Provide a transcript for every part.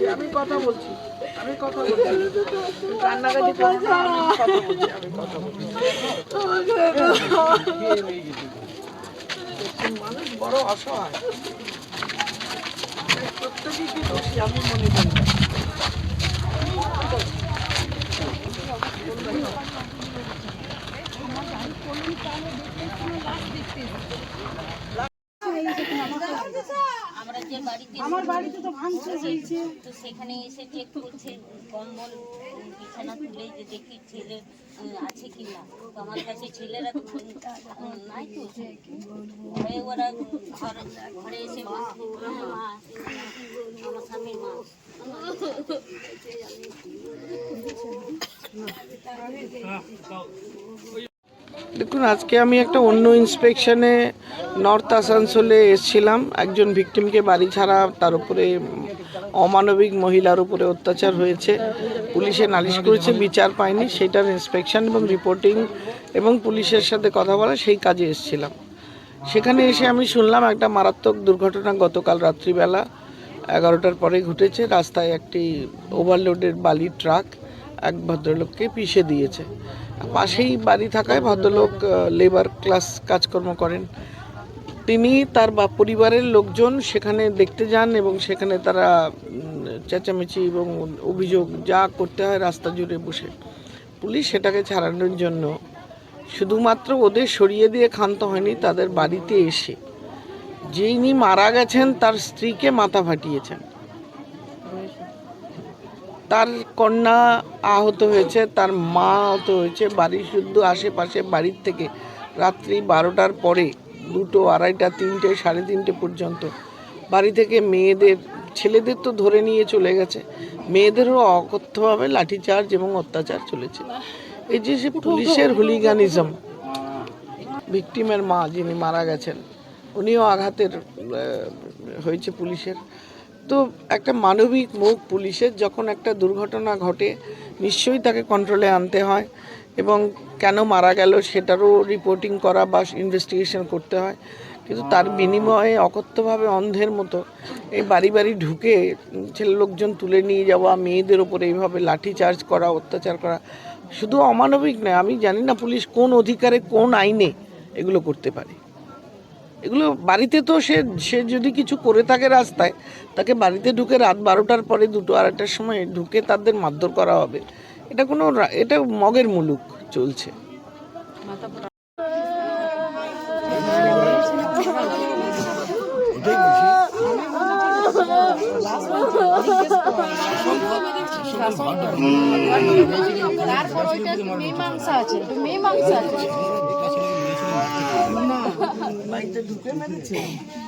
বলছি, আমি কথা বলছি, আমি কথা বলছি। কান্নাকাটি করো আমি কথা বলছি, আমি কথা বলছি। মানুষ বড় অসহায়। প্রত্যেকেই কি দোষী, আমি মনে করি। আমরা যে বাড়িতে আমার বাড়িতে তো ভাঙচুর হয়েছে। তো সেখানে এসে চেক করছে কম্বল বিছানা তুলে যে দেখি ছেলে আছে কি না। তো আমার কাছে ছেলেরা তো নাই তো। ভয়ে ওরা ঘর ঘরে এসে মা আমার স্বামীর মা। দেখুন, আজকে আমি একটা অন্য ইন্সপেকশনে নর্থ আসানসোলে এসেছিলাম। একজন ভিকটিমকে বাড়ি ছাড়া, তার উপরে অমানবিক মহিলার উপরে অত্যাচার হয়েছে। পুলিশে নালিশ করেছে, বিচার পায়নি। সেটার ইন্সপেকশন এবং রিপোর্টিং এবং পুলিশের সাথে কথা বলা, সেই কাজে এসেছিলাম। সেখানে এসে আমি শুনলাম, একটা মারাত্মক দুর্ঘটনা গতকাল রাত্রিবেলা এগারোটার পরে ঘটেছে। রাস্তায় একটি ওভারলোডের বালির ট্রাক এক ভদ্রলোককে পিষে দিয়েছে। পাশেই বাড়ি থাকায় ভদ্রলোক লেবার ক্লাস কাজকর্ম করেন। তিনি তার বা পরিবারের লোকজন সেখানে দেখতে যান এবং সেখানে তারা চেঁচামেচি এবং অভিযোগ যা করতে হয় রাস্তা জুড়ে বসে। পুলিশ সেটাকে ছাড়ানোর জন্য শুধুমাত্র ওদের সরিয়ে দিয়ে ক্ষান্ত হয়নি, তাদের বাড়িতে এসে। যিনি মারা গেছেন তার স্ত্রীকে মাথা ফাটিয়েছেন। তার কন্যা আহত হয়েছে, তার মা আহত হয়েছে বাড়ির শুদ্ধ আশেপাশে বাড়ির থেকে রাত্রি বারোটার পরে দুটো আড়াইটা, তিনটে, সাড়ে তিনটে পর্যন্ত। বাড়ি থেকে মেয়েদের, ছেলেদের তো ধরে নিয়ে চলে গেছে। মেয়েদেরও অকথ্যভাবে লাঠিচার্জ এবং অত্যাচার চলেছে। এই যে সে পুলিশের হুলিগানিজম। ভিকটিমের মা যিনি মারা গেছেন, উনিও আঘাতের হয়েছে পুলিশের। তো একটা মানবিক মুখ পুলিশের যখন একটা দুর্ঘটনা ঘটে, নিশ্চয়ই তাকে কন্ট্রোলে আনতে হয় এবং কেন মারা গেল সেটারও রিপোর্টিং করা বা ইনভেস্টিগেশন করতে হয়। কিন্তু তার বিনিময়ে অকথ্যভাবে অন্ধের মতো এই বাড়ি বাড়ি ঢুকে ছেলে লোকজন তুলে নিয়ে যাওয়া, মেয়েদের ওপরে এইভাবে লাঠি চার্জ করা, অত্যাচার করা, শুধু অমানবিক নয়, আমি জানি না পুলিশ কোন অধিকারে কোন আইনে এগুলো করতে পারে। এগুলো বাড়িতে তো সে সে যদি কিছু করে থাকে রাস্তায়, তাকে বাড়িতে ঢুকে রাত বারোটার পরে দুটো আড়াইটার সময় ঢুকে তাদের মারধর করা হবে। এটা কোনো এটা মগের মুলুক চলছে। আছে। বাড়িতে ঢুকে মেরেছে?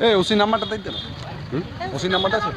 এই ওসি নাম্বারটা দিতে না ওসি নাম্বারটা আছে?